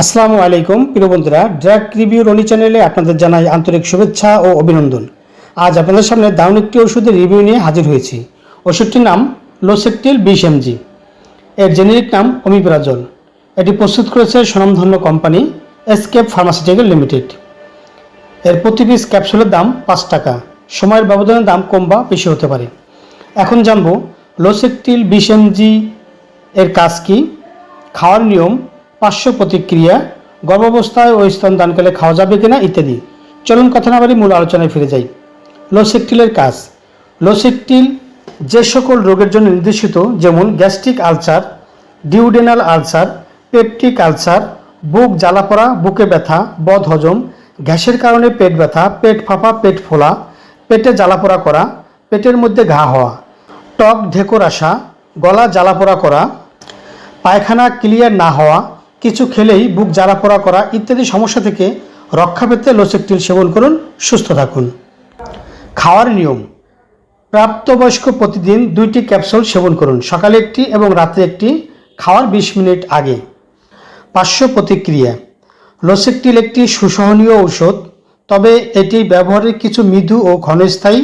আসসালামু আলাইকুম, প্রিয় বন্ধুরা ড্রাগ রিভিউ রনি চ্যানেলে আপনাদের জানাই আন্তরিক শুভেচ্ছা ও অভিনন্দন। আজ আপনাদের সামনে দারুণ একটি ওষুধের রিভিউ নিয়ে হাজির হয়েছি। ওষুধটির নাম লোসেকটিল বিশ এমজি এর জেনেরিক নাম অমিপ্রাজল এটি প্রস্তুত করেছে স্বনামধন্য কোম্পানি এসকেপ ফার্মাসিউটিক্যাল লিমিটেড এর প্রতি পিস ক্যাপসুলের দাম পাঁচ টাকা। সময়ের ব্যবধানের দাম কম বা বেশি হতে পারে। এখন জানব লোসেকটিল বিশ এমজি এর কাজ কি? খাওয়ার নিয়ম, পার্শ্ব প্রতিক্রিয়া, গর্ভাবস্থায় ও স্তনদানকালে খাওয়া যাবে কিনা ইত্যাদি। চলুন কথা না মূল আলোচনায় ফিরে যাই। লোসেকটিলের কাজ। লোসেকটিল যে সকল রোগের জন্য নির্দেশিত, যেমন gastric ulcer, duodenal ulcer, peptic ulcer, বুক জ্বালাপড়া বুকে ব্যথা, বদ হজম, গ্যাসের কারণে পেট ব্যথা, পেট ফাঁপা, পেট ফোলা, পেটে জ্বালাপোড়া করা, পেটের মধ্যে ঘা হওয়া টক ঢেকর আসা গলা জ্বালাপোড়া করা, পায়খানা ক্লিয়ার না হওয়া, কিছু খেলেই বুক জ্বালাপোড়া করা ইত্যাদি সমস্যা থেকে রক্ষা পেতে লোসেকটিল সেবন করুন, সুস্থ থাকুন। খাওয়ার নিয়ম, প্রাপ্তবয়স্ক প্রতিদিন দুইটি ক্যাপসুল সেবন করুন, সকালে একটি এবং রাতে একটি, খাওয়ার বিশ মিনিট আগে। পার্শ্ব প্রতিক্রিয়া, লোসেকটিল একটি সুসহনীয় ঔষধ, তবে এটি ব্যবহারের কিছু মৃদু ও ঘনস্থায়ী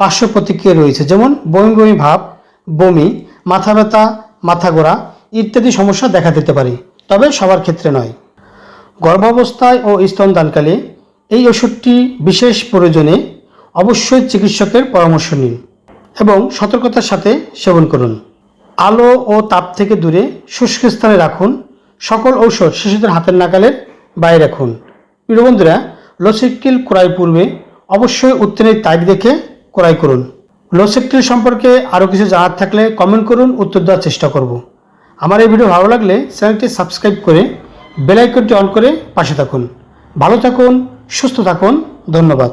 পার্শ্ব প্রতিক্রিয়া রয়েছে, যেমন বমি বমি ভাব, বমি মাথা ব্যথা, মাথা গোড়া ইত্যাদি সমস্যা দেখা দিতে পারে, তবে সবার ক্ষেত্রে নয়। গর্ভাবস্থায় ও স্তনদানকালে এই ওষুধটি বিশেষ প্রয়োজনে অবশ্যই চিকিৎসকের পরামর্শ নিন এবং সতর্কতার সাথে সেবন করুন। আলো ও তাপ থেকে দূরে শুষ্ক স্থানে রাখুন। সকল ঔষধ শিশুদের হাতের নাগালের বাইরে রাখুন। প্রিয় বন্ধুরা লোসেক্টিল ক্রয় পূর্বে অবশ্যই উত্তীর্ণের তারিখ দেখে ক্রয় করুন। লোসেক্টিল সম্পর্কে আরও কিছু জানার থাকলে কমেন্ট করুন, উত্তর দেওয়ার চেষ্টা করব। আমার এই ভিডিও ভালো লাগলে চ্যানেলটি সাবস্ক্রাইব করে বেলাইকনটি অন করে পাশে থাকুন। ভালো থাকুন, সুস্থ থাকুন, ধন্যবাদ।